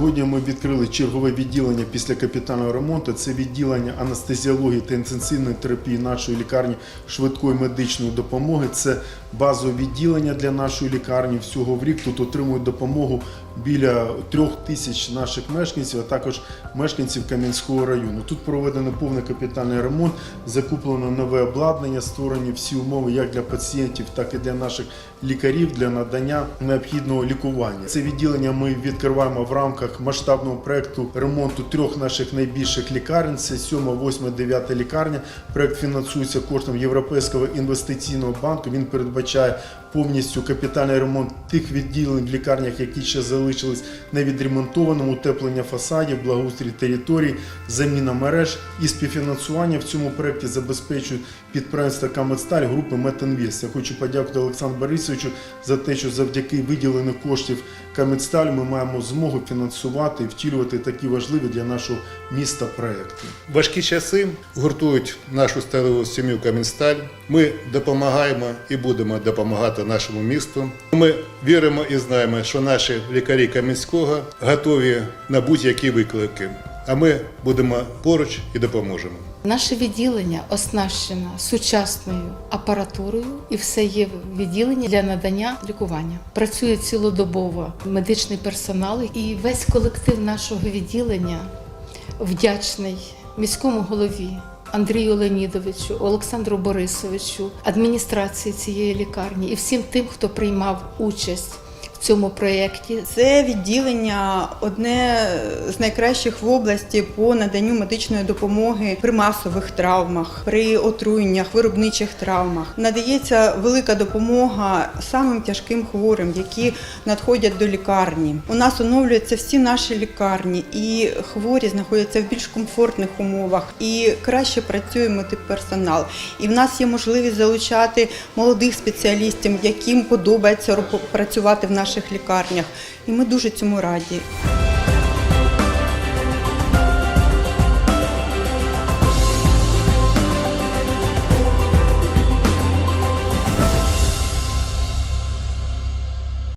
Сьогодні ми відкрили чергове відділення після капітального ремонту. Це відділення анестезіології та інтенсивної терапії нашої лікарні швидкої медичної допомоги. Це базове відділення для нашої лікарні. Всього в рік тут отримують допомогу біля трьох тисяч наших мешканців, а також мешканців Кам'янського району. Тут проведено повний капітальний ремонт, закуплено нове обладнання, створені всі умови як для пацієнтів, так і для наших лікарів для надання необхідного лікування. Це відділення ми відкриваємо в рамках масштабного проекту ремонту трьох наших найбільших лікарень. Це 7, 8, 9 лікарня. Проект фінансується коштом Європейського інвестиційного банку. Він передбачає повністю капітальний ремонт тих відділень в лікарнях, які ще залишились невідремонтованим, утеплення фасадів, благоустрій територій, заміна мереж і співфінансування в цьому проекті забезпечують підприємства Камедсталь групи Метинвест. Я хочу подякувати Олександру Борисовичу за те, що завдяки виділених коштів Камедсталь ми маємо змогу фінансувати і втілювати такі важливі для нашого міста проекти. Важкі часи гуртують нашу сталеву сім'ю Камінсталь. Ми допомагаємо і будемо допомагати нашому місту. Ми віримо і знаємо, що наші лікарі Кам'янського готові на будь-які виклики. А ми будемо поруч і допоможемо. Наше відділення оснащено сучасною апаратурою і все є в відділенні для надання лікування. Працює цілодобово медичний персонал і весь колектив нашого відділення вдячний міському голові. Андрію Леонідовичу, Олександру Борисовичу, адміністрації цієї лікарні і всім тим, хто приймав участь цьому проєкті. Це відділення одне з найкращих в області по наданню медичної допомоги при масових травмах, при отруєннях, виробничих травмах. Надається велика допомога самим тяжким хворим, які надходять до лікарні. У нас оновлюються всі наші лікарні, і хворі знаходяться в більш комфортних умовах, і краще працює медперсонал. І в нас є можливість залучати молодих спеціалістів, яким подобається працювати в наших лікарнях. І ми дуже цьому раді.